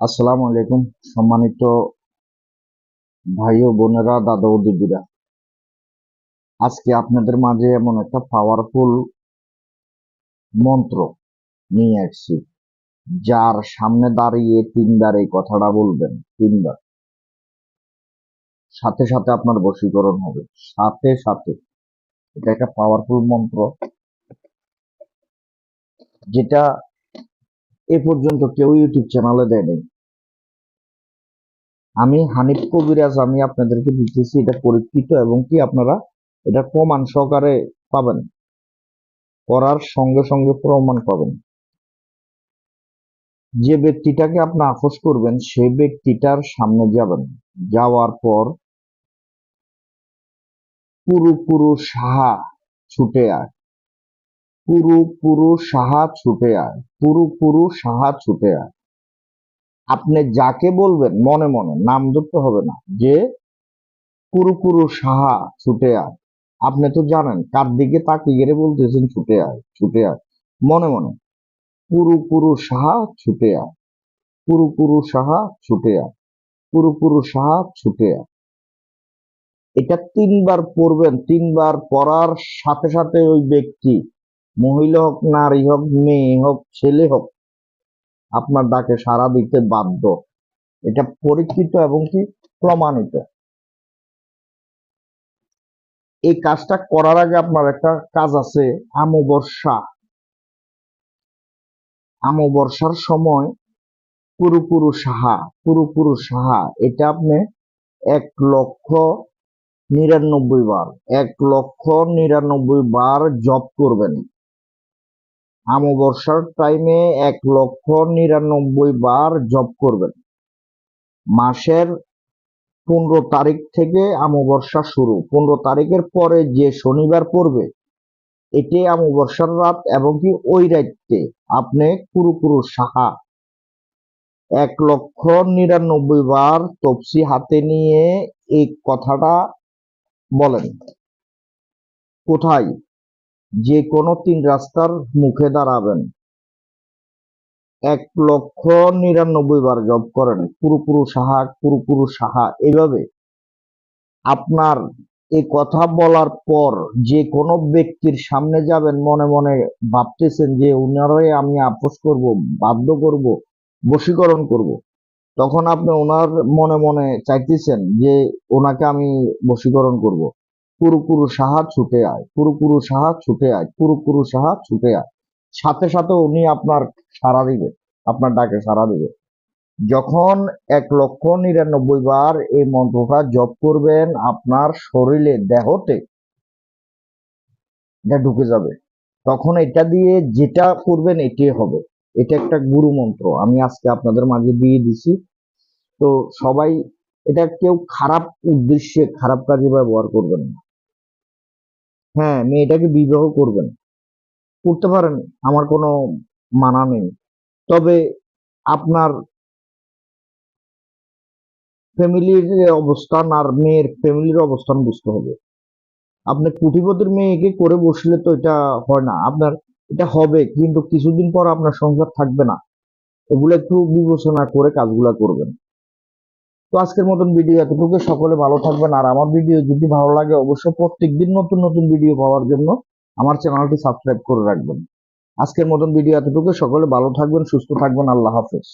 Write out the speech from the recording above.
আসসালামু আলাইকুম, সম্মানিত ভাই ও বোনেরা, দাদা ও দিদিরা। আজকে আপনাদের মাঝে এমন একটা পাওয়ারফুল মন্ত্র নিয়ে আসছি, যার সামনে দাঁড়িয়ে তিনবার এই কথাটা বলবেন, তিনবার। সাথে সাথে আপনার বশীকরণ হবে। সাথে সাথে। এটা একটা পাওয়ারফুল মন্ত্র, যেটা এ পর্যন্ত কেউ ইউটিউব চ্যানেলে দেয়নি। আমি হানিফ কবিরাজ আমি আপনাদেরকে দিতেছি এটা পরীক্ষিত এবং কি আপনারা এটা প্রমাণ সহকারে পাবেন। করার সঙ্গে সঙ্গে প্রমাণ পাবেন। যে ব্যক্তিটাকে আপনি আপোষ করবেন সেই ব্যক্তিটার সামনে যাবেন। যাওয়ার পর পুরু পুরু সাহা ছুটে আয়। পুরু পুরু সাহা ছুটে আয়। পুরু পুরু সাহা ছুটে আয়। আপনি যাকে বলবেন, মনে মনে, নাম ধরতে হবে না, যে পুরু সাহা ছুটে আয়। আপনি তো জানেন, কার দিকে তাকিয়ে গেলে বলতেছেন, ছুটে আয় ছুটে আয়। মনে মনে পুরু সাহা ছুটে আয় পুরু সাহা ছুটে আয় পুরু সাহা ছুটে আয়। এটা তিনবার পড়বেন, তিনবার পড়ার সাথে সাথে ওই ব্যক্তি, মহিলা হোক, নারী হোক, মেয়ে হোক, ছেলে হোক আপনার ডাকে সাড়া দিতে বাধ্য। এটা পরীক্ষিত এবং কি প্রমাণিত। এই কাজটা করার আগে আপনার একটা কাজ আছে, আমবর্ষা। আমবর্ষার সময় পুরুপুরু সাহা পুরুপুরু সাহা, এটা আপনি এক লক্ষ নিরানব্বই বার, এক লক্ষ নিরানব্বই বার জপ করবেন। আমবর্ষার টাইমে এক লক্ষ নিরানব্বই বার জব করবেন। মাসের পনেরো তারিখ থেকে অমাবস্যা শুরু। পনেরো তারিখের পরে যে শনিবার পড়বে, এটি অমাবস্যার রাত এবং কি ওই রাত্রে আপনি পুরোপুরো সাহা এক লক্ষ নিরানব্বই বার তপসি হাতে নিয়ে এই কথাটা বলেন। কোথায়? যে কোনো তিন রাস্তার মুখে দাঁড়াবেন। এক লক্ষ নিরানব্বই বার জব করেন। পুরোপুরু সাহা পুরোপুরু সাহা, এভাবে। আপনার এই কথা বলার পর যে কোনো ব্যক্তির সামনে যাবেন, মনে মনে ভাবতেছেন যে উনারে আমি আপোষ করব, বাধ্য করব, বশীকরণ করব। তখন আপনি ওনার মনে মনে চাইতেছেন যে, ওনাকে আমি বশীকরণ করব। পুরোপুরু সাহা ছুটে আয় পুরোপুরু সাহা ছুটে আয় পুরোপুরু সাহা ছুটে আয়। সাথে সাথে উনি আপনার সাড়া দিবে, আপনার ডাকে সাড়া দিবে। যখন এক লক্ষ নিরানব্বই বার এই মন্ত্রটা জপ করবেন, আপনার শরীরে দেহতে এটা ঢুকে যাবে। তখন এটা দিয়ে যেটা করবেন এটাই হবে। এটা একটা গুরু মন্ত্র, আমি আজকে আপনাদের মাঝে দিয়ে দিছি। তো সবাই, এটা কেউ খারাপ উদ্দেশ্যে, খারাপ কাজে ব্যবহার করবেন না। হ্যাঁ মেয়েটাকে বিবাহ করবেন। করতে পারেন, আমার কোনো মানা নেই। তবে আপনার ফ্যামিলির অবস্থান আর মেয়ের ফ্যামিলির অবস্থান বুঝতে হবে। আপনি কুটিপতির মেয়েকে করে বসলে তো এটা হয় না। আপনার এটা হবে, কিন্তু কিছুদিন পর আপনার সংসার থাকবে না। এগুলো একটু বিবেচনা করে কাজগুলা করবেন। তো আজকের মতন ভিডিও এতটুকু। সকলে ভালো থাকবেন। আর আমার ভিডিও যদি ভালো লাগে, অবশ্যই প্রত্যেকদিন নতুন নতুন ভিডিও পাওয়ার জন্য আমার চ্যানেলটি সাবস্ক্রাইব করে রাখবেন। আজকের মতন ভিডিও এতটুকু। সকলে ভালো থাকবেন, সুস্থ থাকবেন। আল্লাহ হাফেজ।